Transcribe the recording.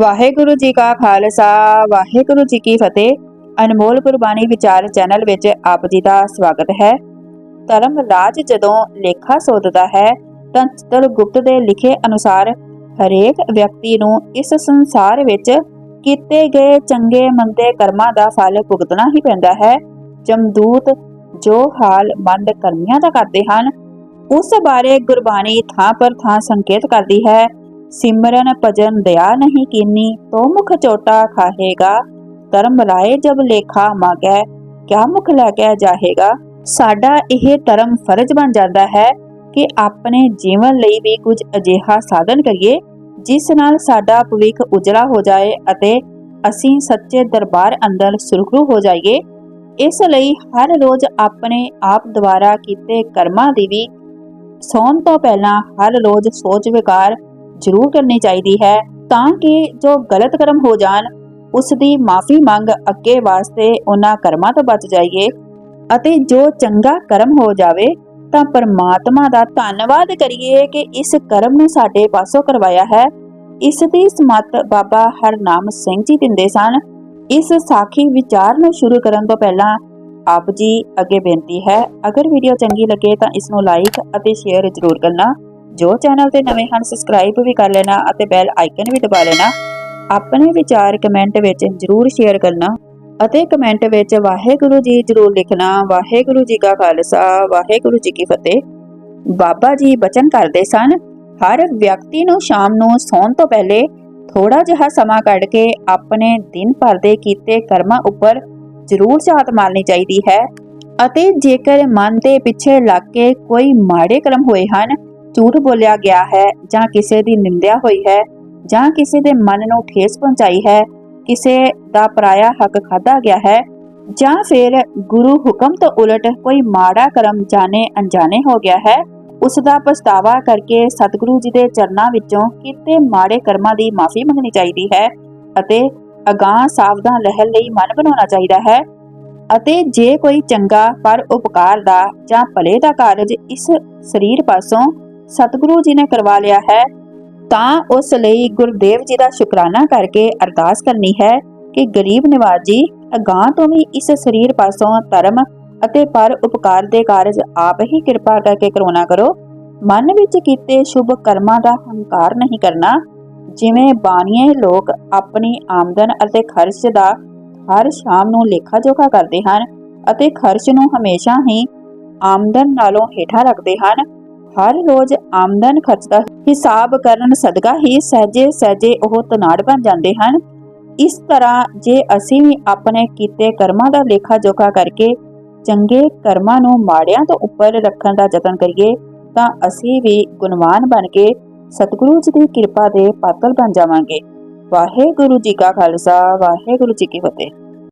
ਵਾਹਿਗੁਰੂ ਜੀ ਕਾ ਖਾਲਸਾ, ਵਾਹਿਗੁਰੂ ਜੀ ਕੀ ਫਤਿਹ। ਅਨਮੋਲ ਗੁਰਬਾਣੀ ਵਿਚਾਰ ਚੈਨਲ ਵਿੱਚ ਆਪ ਜੀ ਦਾ ਸਵਾਗਤ ਹੈ। ਧਰਮ ਰਾਜ ਜਦੋਂ ਲੇਖਾ ਸੋਧਦਾ ਹੈ, ਤਾਂ ਚਿਤਰਗੁਪਤ ਦੇ ਲਿਖੇ ਅਨੁਸਾਰ ਹਰੇਕ ਵਿਅਕਤੀ ਨੂੰ ਇਸ ਸੰਸਾਰ ਵਿੱਚ ਕੀਤੇ ਗਏ ਚੰਗੇ ਮੰਦੇ ਕਰਮਾਂ ਦਾ ਫਲ ਭੁਗਤਣਾ ਹੀ ਪੈਂਦਾ ਹੈ। ਜਮਦੂਤ ਜੋ ਹਾਲ ਮੰਦ ਕਰਮੀਆਂ ਦਾ ਕਰਦੇ ਹਨ, ਉਸ ਬਾਰੇ ਗੁਰਬਾਣੀ ਥਾਂ ਪਰ ਥਾਂ ਸੰਕੇਤ ਕਰਦੀ ਹੈ। ਸਿਮਰਨ ਭਜਨ ਦਇਆ ਨਹੀਂ ਕੀਨੀ, ਤੋ ਮੁਖ ਚੋਟਾ ਖਾਹੇਗਾ। ਧਰਮ ਰਾਏ ਜਬ ਲੇਖਾ ਮਾਗੈ, ਕਿਆ ਮੁਖ ਲੈ ਕੇ ਜਾਹੇਗਾ। ਸਾਡਾ ਇਹ ਧਰਮ ਫਰਜ਼ ਬਣ ਜਾਂਦਾ ਹੈ ਕਿ ਆਪਣੇ ਜੀਵਨ ਲਈ ਵੀ ਕੁਝ ਅਜਿਹਾ ਸਾਧਨ ਕਰੀਏ, ਜਿਸ ਨਾਲ ਸਾਡਾ ਭਵਿੱਖ ਉਜਲਾ ਹੋ ਜਾਏ ਅਤੇ ਅਸੀਂ ਸੱਚੇ ਦਰਬਾਰ ਅੰਦਰ ਸੁਰਖਰੂ ਹੋ ਜਾਈਏ। ਇਸ ਲਈ ਹਰ ਰੋਜ਼ ਆਪਣੇ ਆਪ ਦੁਆਰਾ ਕੀਤੇ ਕਰਮਾਂ ਦੀ ਵੀ ਸੌਣ ਤੋਂ ਪਹਿਲਾਂ ਹਰ ਰੋਜ਼ ਸੋਚ ਵਿਕਾਰ ਜ਼ਰੂਰ ਕਰਨੀ ਚਾਹੀਦੀ ਹੈ ਤਾਂ ਕਿ ਜੋ ਗਲਤ ਕਰਮ ਹੋ ਜਾਣ, ਉਸ ਦੀ ਮਾਫੀ ਮੰਗ ਅੱਗੇ ਵਾਸਤੇ ਉਹਨਾਂ ਕਰਮਾਂ ਤੋਂ ਬਚ ਜਾਈਏ ਅਤੇ ਜੋ ਚੰਗਾ ਕਰਮ ਹੋ ਜਾਵੇ, ਤਾਂ ਪਰਮਾਤਮਾ ਦਾ ਧੰਨਵਾਦ ਕਰੀਏ ਕਿ ਇਸ ਕਰਮ ਨੂੰ ਸਾਡੇ ਪਾਸੋਂ ਕਰਵਾਇਆ ਹੈ। ਇਸ ਦੀ ਸਮਤ ਬਾਬਾ ਹਰਨਾਮ ਸਿੰਘ ਜੀ ਦਿੰਦੇ ਸਨ। ਇਸ ਸਾਖੀ ਵਿਚਾਰ ਨੂੰ ਸ਼ੁਰੂ ਕਰਨ ਤੋਂ ਪਹਿਲਾਂ ਆਪ ਜੀ ਅੱਗੇ ਬੇਨਤੀ ਹੈ, ਅਗਰ ਵੀਡੀਓ ਚੰਗੀ ਲੱਗੇ ਤਾਂ ਇਸ ਨੂੰ ਲਾਈਕ ਅਤੇ ਸ਼ੇਅਰ ਜ਼ਰੂਰ ਕਰਨਾ। ਜੋ ਚੈਨਲ ਤੇ ਨਵੇਂ ਹਨ ਸਬਸਕ੍ਰਾਈਬ ਵੀ ਕਰ ਲੈਣਾ ਅਤੇ ਬੈਲ ਆਈਕਨ ਵੀ ਦਬਾ ਲੈਣਾ। ਆਪਣੇ ਵਿਚਾਰ ਕਮੈਂਟ ਵਿੱਚ ਜ਼ਰੂਰ ਸ਼ੇਅਰ ਕਰਨਾ ਅਤੇ ਕਮੈਂਟ ਵਿੱਚ ਵਾਹਿਗੁਰੂ ਜੀ ਜ਼ਰੂਰ ਲਿਖਣਾ। ਵਾਹਿਗੁਰੂ ਜੀ ਕਾ ਖਾਲਸਾ, ਵਾਹਿਗੁਰੂ ਜੀ ਕੀ ਫਤਿਹ। ਬਾਬਾ ਜੀ ਬਚਨ ਕਰਦੇ ਸਨ, ਹਰ ਵਿਅਕਤੀ ਨੂੰ ਸ਼ਾਮ ਨੂੰ ਸੌਣ ਤੋਂ ਪਹਿਲੇ ਥੋੜਾ ਜਿਹਾ ਸਮਾਂ ਕੱਢ ਕੇ ਆਪਣੇ ਦਿਨ ਭਰ ਦੇ ਕੀਤੇ ਕਰਮਾਂ ਉੱਪਰ ਜ਼ਰੂਰ ਝਾਤ ਮਾਰਨੀ ਚਾਹੀਦੀ ਹੈ ਅਤੇ ਜੇਕਰ ਮਨ ਦੇ ਪਿੱਛੇ ਲੱਗ ਕੇ ਕੋਈ ਮਾੜੇ ਕਰਮ ਹੋਏ ਹਨ ਝੂਠ ਬੋਲਿਆ ਗਿਆ ਹੈ ਜਾਂ ਕਿਸੇ ਦੀ ਨਿੰਦਿਆ ਹੋਈ ਹੈ ਜਾਂ ਕਿਸੇ ਦੇ ਮਨ ਨੂੰ ਠੇਸ ਪਹੁੰਚਾਈ ਹੈ, ਕਿਸੇ ਦਾ ਪਰਾਇਆ ਹੱਕ ਖਾਦਾ ਗਿਆ ਹੈ ਜਾਂ ਫਿਰ ਗੁਰੂ ਹੁਕਮ ਤੋਂ ਉਲਟ ਕੋਈ ਮਾੜਾ ਕਰਮ ਜਾਣੇ ਅਣਜਾਣੇ ਹੋ ਗਿਆ ਹੈ, ਉਸ ਦਾ ਪਛਤਾਵਾ ਕਰਕੇ ਸਤਿਗੁਰੂ ਜੀ ਦੇ ਚਰਨਾਂ ਵਿੱਚੋਂ ਕੀਤੇ ਮਾੜੇ ਕਰਮਾਂ ਦੀ ਮਾਫੀ ਮੰਗਣੀ ਚਾਹੀਦੀ ਹੈ ਅਤੇ ਅਗਾਹ ਸਾਵਧਾਨ ਰਹਿਣ ਲਈ ਮਨ ਬਣਾਉਣਾ ਚਾਹੀਦਾ ਹੈ ਅਤੇ ਜੇ ਕੋਈ ਚੰਗਾ ਪਰ ਉਪਕਾਰ ਦਾ ਜਾਂ ਭਲੇ ਦਾ ਕਾਰਜ ਇਸ ਸਰੀਰ ਪਾਸੋਂ ਸਤਿਗੁਰੂ ਜੀ ਨੇ ਕਰਵਾ ਲਿਆ ਹੈ, ਤਾਂ ਉਸ ਲਈ ਗੁਰਦੇਵ ਜੀ ਦਾ ਸ਼ੁਕਰਾਨਾ ਕਰਕੇ ਅਰਦਾਸ ਕਰਨੀ ਹੈ ਕਿ ਗਰੀਬ ਨਿਵਾਜ ਜੀ ਅਗਾਹ ਤੋਂ ਵੀ ਇਸ ਸਰੀਰ ਪਾਸੋਂ ਧਰਮ ਅਤੇ ਪਰ ਉਪਕਾਰ ਦੇ ਕਾਰਜ ਆਪ ਹੀ ਕਿਰਪਾ ਕਰਕੇ ਕਰਵਾਉਣਾ ਕਰੋ। ਮਨ ਵਿੱਚ ਕੀਤੇ ਸ਼ੁਭ ਕਰਮਾਂ ਦਾ ਹੰਕਾਰ ਨਹੀਂ ਕਰਨਾ, ਜਿਵੇਂ ਬਾਣੀਏ ਲੋਕ ਆਪਣੀ ਆਮਦਨ ਅਤੇ ਖਰਚ ਦਾ ਹਰ ਸ਼ਾਮ ਨੂੰ ਲੇਖਾ ਜੋਖਾ ਕਰਦੇ ਹਨ ਅਤੇ ਖਰਚ ਨੂੰ ਹਮੇਸ਼ਾ ਹੀ ਆਮਦਨ ਨਾਲੋਂ ਹੇਠਾਂ ਰੱਖਦੇ ਹਨ। ਹਰ ਰੋਜ਼ ਆਮਦਨ ਖਰਚ ਦਾ ਹਿਸਾਬ ਕਰਨ ਸਦਕਾ ਹੀ ਸਹਜੇ ਸਹਜੇ ਉਹ ਤਨਾੜ ਬਣ ਜਾਂਦੇ ਹਨ। ਇਸ ਤਰ੍ਹਾਂ ਜੇ ਅਸੀਂ ਵੀ ਆਪਣੇ ਕੀਤੇ ਕਰਮਾਂ ਦਾ ਲੇਖਾ ਜੋਖਾ ਕਰਕੇ ਚੰਗੇ ਕਰਮਾਂ ਨੂੰ ਮਾੜਿਆਂ ਤੋਂ ਉੱਪਰ ਰੱਖਣ ਦਾ ਯਤਨ ਕਰੀਏ, ਤਾਂ ਅਸੀਂ ਵੀ ਗੁਣਵਾਨ ਬਣ ਕੇ ਸਤਿਗੁਰੂ ਜੀ ਦੀ ਕਿਰਪਾ ਦੇ ਪਾਤਰ ਬਣ ਜਾਵਾਂਗੇ। ਵਾਹਿਗੁਰੂ ਜੀ ਕਾ ਖਾਲਸਾ, ਵਾਹਿਗੁਰੂ ਜੀ ਕੀ ਫਤਿਹ।